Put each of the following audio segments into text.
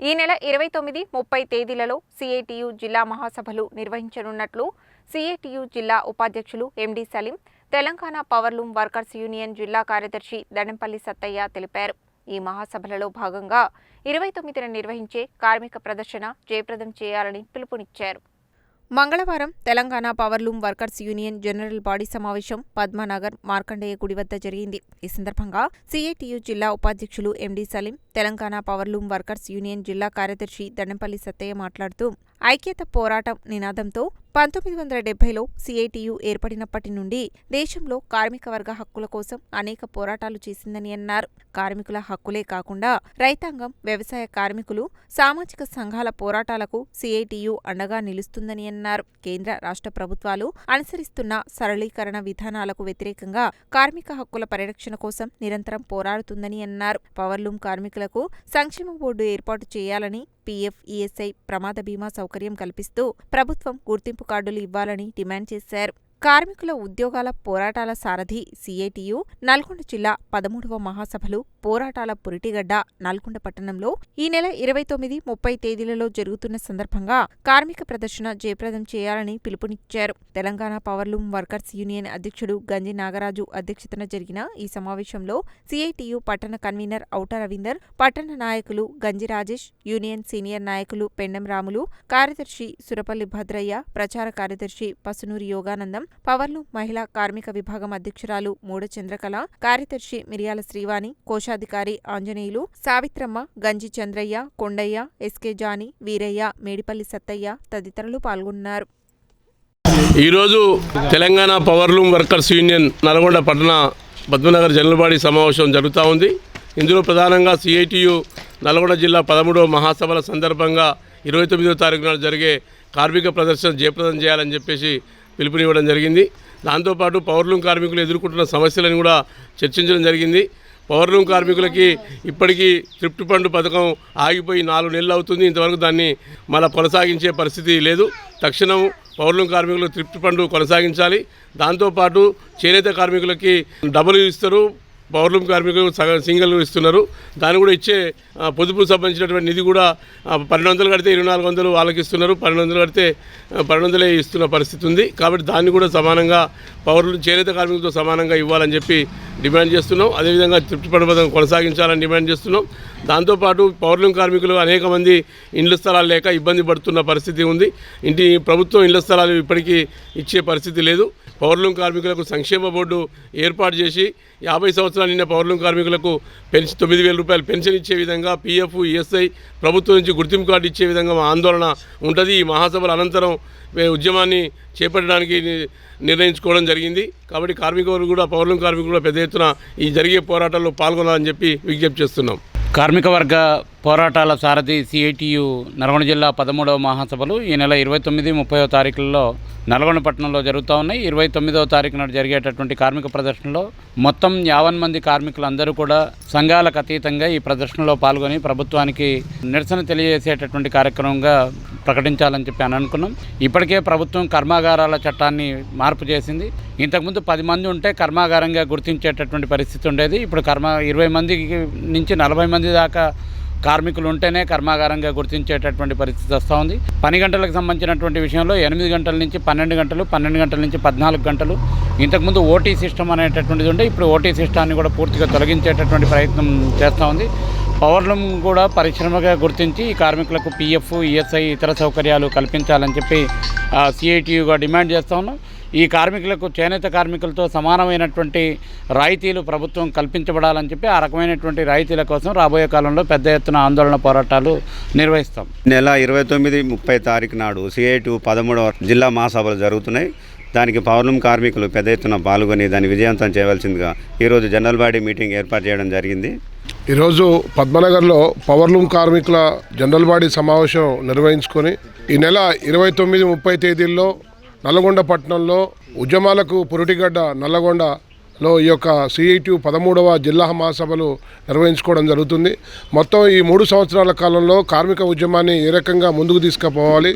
ఈ నెల ఇరవై తొమ్మిది ముప్పై తేదీలలో సిఐటియు జిల్లా మహాసభలు నిర్వహించనున్నట్లు సిఐటియు జిల్లా ఉపాధ్యక్షులు MD Saleem Telangana powerloom workers union జిల్లా కార్యదర్శి దండంపల్లి సత్తయ్య తెలిపారు. ఈ మహాసభలలో భాగంగా ఇరవై తొమ్మిదిన నిర్వహించే కార్మిక ప్రదర్శన జయప్రదం చేయాలని పిలుపునిచ్చారు. మంగళవారం Telangana powerloom workers union general body సమావేశం పద్మానగర్ మార్కండేయ గుడి వద్ద జరిగింది. ఈ సందర్భంగా సిఐటియు జిల్లా ఉపాధ్యక్షులు MD Saleem Telangana powerloom workers union జిల్లా కార్యదర్శి దండంపల్లి సత్తయ్య మాట్లాడుతూ ఐక్యత పోరాటం నినాదంతో పంతొమ్మిది వందల డెబ్బైలో సిఐటియు ఏర్పడినప్పటి నుండి దేశంలో కార్మిక వర్గ హక్కుల కోసం అనేక పోరాటాలు చేసిందని అన్నారు. కార్మికుల హక్కులే కాకుండా రైతాంగం వ్యవసాయ కార్మికులు సామాజిక సంఘాల పోరాటాలకు సిఐటియు అండగా నిలుస్తుందని అన్నారు. కేంద్ర రాష్ట్ర ప్రభుత్వాలు అనుసరిస్తున్న సరళీకరణ విధానాలకు వ్యతిరేకంగా కార్మిక హక్కుల పరిరక్షణ కోసం నిరంతరం పోరాడుతుందని అన్నారు. పవర్లూమ్ కార్మికులకు సంక్షేమ బోర్డు ఏర్పాటు చేయాలని పీఎఫ్ ఈఎస్ఐ ప్రమాద బీమా సౌకర్యం కల్పిస్తూ ప్రభుత్వం గుర్తింపు కార్డులు ఇవ్వాలని డిమాండ్ చేశారు. కార్మికుల ఉద్యోగాల పోరాటాల సారథి సిఐటియు నల్గొండ జిల్లా పదమూడవ మహాసభలు పోరాటాల పురిటిగడ్డ నల్గొండ పట్టణంలో ఈ నెల ఇరవై తొమ్మిది ముప్పై తేదీలలో జరుగుతున్న సందర్భంగా కార్మిక ప్రదర్శన జయప్రదం చేయాలని పిలుపునిచ్చారు. తెలంగాణ పవర్లూమ్ వర్కర్స్ యూనియన్ అధ్యక్షుడు గంజి నాగరాజు అధ్యక్షతన జరిగిన ఈ సమావేశంలో సిఐటియు పట్టణ కన్వీనర్ ఔట రవీందర్ పట్టణ నాయకులు గంజి రాజేష్ యూనియన్ సీనియర్ నాయకులు పెండం రాములు కార్యదర్శి సురపల్లి భద్రయ్య ప్రచార కార్యదర్శి పసునూరి యోగానందం పవర్లు మహిళా కార్మిక విభాగం అధ్యక్షురాలు మూడ చంద్రకళ కార్యదర్శి మిరియాల శ్రీవాణి కోశాధికారి ఆంజనేయులు సావిత్రమ్మ గంజి చంద్రయ్య కొండయ్య ఎస్కే జాని వీరయ్య మేడిపల్లి సత్తయ్య తదితరులు పాల్గొన్నారు. ఈరోజు Telangana powerloom workers union Nalgonda పట్టణ పద్మనగర్ జనరల్ సమావేశం జరుగుతూ ఉంది. ఇందులో ప్రధానంగా సిఐటియు నల్గొండ జిల్లా పదమూడవ మహాసభల సందర్భంగా ఇరవై తొమ్మిదవ తారీఖు నాడు జరిగే కార్మిక ప్రదర్శన జయప్రదం చేయాలని చెప్పేసి పిలుపునివ్వడం జరిగింది. దాంతోపాటు పౌర్లూం కార్మికులు ఎదుర్కొంటున్న సమస్యలను కూడా చర్చించడం జరిగింది. పవర్లూమ్ కార్మికులకి ఇప్పటికీ తృప్తి ఫండ్ పథకం ఆగిపోయి నాలుగు నెలలు అవుతుంది. ఇంతవరకు దాన్ని మళ్ళీ కొనసాగించే పరిస్థితి లేదు. తక్షణం పౌర్లం కార్మికులు తృప్తి పండు కొనసాగించాలి. దాంతోపాటు చేనేత కార్మికులకి డబ్బులు ఇస్తారు. పౌర్ణం కార్మికులు సగం సింగిల్ ఇస్తున్నారు. దాన్ని కూడా ఇచ్చే పొదుపు సంబంధించినటువంటి నిధి కూడా పన్నెండు వందలు కడితే ఇరవై నాలుగు వందలు వాళ్ళకి ఇస్తున్నారు. పన్నెండు వందలు కడితే పన్నెండు వందలే ఇస్తున్న పరిస్థితి ఉంది. కాబట్టి దాన్ని కూడా సమానంగా పౌరులు చేనేత కార్మికులతో సమానంగా ఇవ్వాలని చెప్పి డిమాండ్ చేస్తున్నాం. అదేవిధంగా తృప్తి పడబదం కొనసాగించాలని డిమాండ్ చేస్తున్నాం. దాంతోపాటు పౌర్లం కార్మికులు అనేక మంది ఇండ్ల స్థలాలు లేక ఇబ్బంది పడుతున్న పరిస్థితి ఉంది. ఇంటి ప్రభుత్వం ఇళ్ళ స్థలాలు ఇప్పటికీ ఇచ్చే పరిస్థితి లేదు. పౌర్లం కార్మికులకు సంక్షేమ బోర్డు ఏర్పాటు చేసి యాభై సంవత్సరాలు నిన్న పౌర్లం కార్మికులకు పెన్షన్ తొమ్మిది వేల రూపాయలు పెన్షన్ ఇచ్చే విధంగా పీఎఫ్ ఈఎస్ఐ ప్రభుత్వం నుంచి గుర్తింపు కార్డు ఇచ్చే విధంగా మా ఆందోళన ఉంటుంది. ఈ మహాసభల అనంతరం ఉద్యమాన్ని చేపట్టడానికి ని- నిర్ణయించుకోవడం జరిగింది. కాబట్టి కార్మికులు కూడా పౌరులు కార్మికులు కూడా పెద్ద ఎత్తున ఈ జరిగే పోరాటాల్లో పాల్గొనాలని చెప్పి విజ్ఞప్తి చేస్తున్నాం. కార్మిక వర్గ పోరాటాల సారథి సిఐటియు నల్గొండ జిల్లా పదమూడవ మహాసభలు ఈ నెల ఇరవై తొమ్మిది ముప్పైవ తారీఖులలో నల్గొండ పట్టణంలో జరుగుతూ ఉన్నాయి. ఇరవై తొమ్మిదవ తారీఖు నాడు జరిగేటటువంటి కార్మిక ప్రదర్శనలో మొత్తం యావన్ మంది కార్మికులందరూ కూడా సంఘాలకు అతీతంగా ఈ ప్రదర్శనలో పాల్గొని ప్రభుత్వానికి నిరసన తెలియజేసేటటువంటి కార్యక్రమంగా ప్రకటించాలని చెప్పి అని అనుకున్నాం. ఇప్పటికే ప్రభుత్వం కర్మాగారాల చట్టాన్ని మార్పు చేసింది. ఇంతకుముందు పది మంది ఉంటే కర్మాగారంగా గుర్తించేటటువంటి పరిస్థితి ఉండేది. ఇప్పుడు కర్మ ఇరవై మంది నుంచి నలభై మంది దాకా కార్మికులు ఉంటేనే కర్మాగారంగా గుర్తించేటటువంటి పరిస్థితి వస్తూ ఉంది. పని గంటలకు సంబంధించినటువంటి విషయంలో ఎనిమిది గంటల నుంచి పన్నెండు గంటలు పన్నెండు గంటల నుంచి పద్నాలుగు గంటలు. ఇంతకుముందు ఓటీ సిస్టమ్ అనేటటువంటిది ఉండే ఇప్పుడు ఓటీ సిస్టాన్ని కూడా పూర్తిగా తొలగించేటటువంటి ప్రయత్నం చేస్తూ ఉంది. పవర్లూమ్ కూడా పరిశ్రమగా గుర్తించి ఈ కార్మికులకు పీఎఫ్ ఈఎస్ఐ ఇతర సౌకర్యాలు కల్పించాలని చెప్పి సిఐటియుగా డిమాండ్ చేస్తూ ఉన్నాం. ఈ కార్మికులకు చేనేత కార్మికులతో సమానమైనటువంటి రాయితీలు ప్రభుత్వం కల్పించబడాలని చెప్పి ఆ రకమైనటువంటి రాయితీల కోసం రాబోయే కాలంలో పెద్ద ఎత్తున ఆందోళన పోరాటాలు నిర్వహిస్తాం. నెల ఇరవై తొమ్మిది ముప్పై తారీఖు నాడు సిఐటి పదమూడవ జిల్లా మహాసభలు జరుగుతున్నాయి. దానికి పౌర్ణం కార్మికులు పెద్ద ఎత్తున పాల్గొని దాన్ని విజయవంతం చేయవలసిందిగా ఈరోజు జనరల్ బాడీ మీటింగ్ ఏర్పాటు చేయడం జరిగింది. ఈరోజు పద్మనగర్లో పవర్లూమ్ కార్మికుల జనరల్ బాడీ సమావేశం నిర్వహించుకొని ఈ నెల ఇరవై తొమ్మిది ముప్పై తేదీల్లో నల్లగొండ పట్టణంలో ఉద్యమాలకు పురుటిగడ్డ నల్లగొండలో ఈ యొక్క సిఐటి పదమూడవ జిల్లా మహాసభలు నిర్వహించుకోవడం జరుగుతుంది. మొత్తం ఈ మూడు సంవత్సరాల కాలంలో కార్మిక ఉద్యమాన్ని ఏ రకంగా ముందుకు తీసుకుపోవాలి?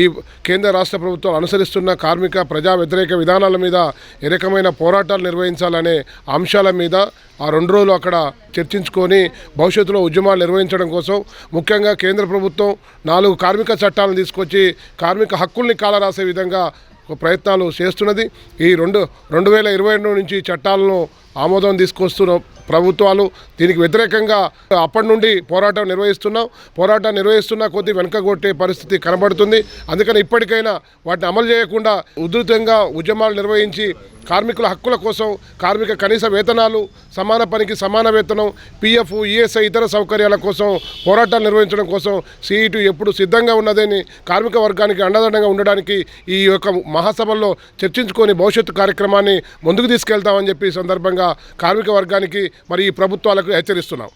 ఈ కేంద్ర రాష్ట్ర ప్రభుత్వం అనుసరిస్తున్న కార్మిక ప్రజా వ్యతిరేక విధానాల మీద ఏ రకమైన పోరాటాలు నిర్వహించాలనే అంశాల మీద ఆ రెండు రోజులు అక్కడ చర్చించుకొని భవిష్యత్తులో ఉద్యమాలు నిర్వహించడం కోసం ముఖ్యంగా కేంద్ర ప్రభుత్వం నాలుగు కార్మిక చట్టాలను తీసుకొచ్చి కార్మిక హక్కుల్ని కాలరాసే విధంగా ప్రయత్నాలు చేస్తున్నది. ఈ రెండు రెండు వేల ఇరవై రెండు నుంచి చట్టాలను ఆమోదం తీసుకొస్తున్న ప్రభుత్వాలు దీనికి వ్యతిరేకంగా అప్పటి నుండి పోరాటం నిర్వహిస్తున్నాం. పోరాటం నిర్వహిస్తున్న కొద్దీ వెనకగొట్టే పరిస్థితి కనబడుతుంది. అందుకని ఇప్పటికైనా వాటిని అమలు చేయకుండా ఉధృతంగా ఉద్యమాలు నిర్వహించి కార్మికుల హక్కుల కోసం కార్మిక కనీస వేతనాలు సమాన పనికి సమాన వేతనం పిఎఫ్ ఈఎస్ఐ ఇతర సౌకర్యాల కోసం పోరాటాలు నిర్వహించడం కోసం సిఈటి ఎప్పుడు సిద్ధంగా ఉన్నదని కార్మిక వర్గానికి అండదండగా ఉండడానికి ఈ యొక్క మహాసభల్లో చర్చించుకొని భవిష్యత్తు కార్యక్రమాన్ని ముందుకు తీసుకెళ్తామని చెప్పి ఈ సందర్భంగా కార్మిక వర్గానికి మరి ఈ ప్రభుత్వాలకు హెచ్చరిస్తున్నాం.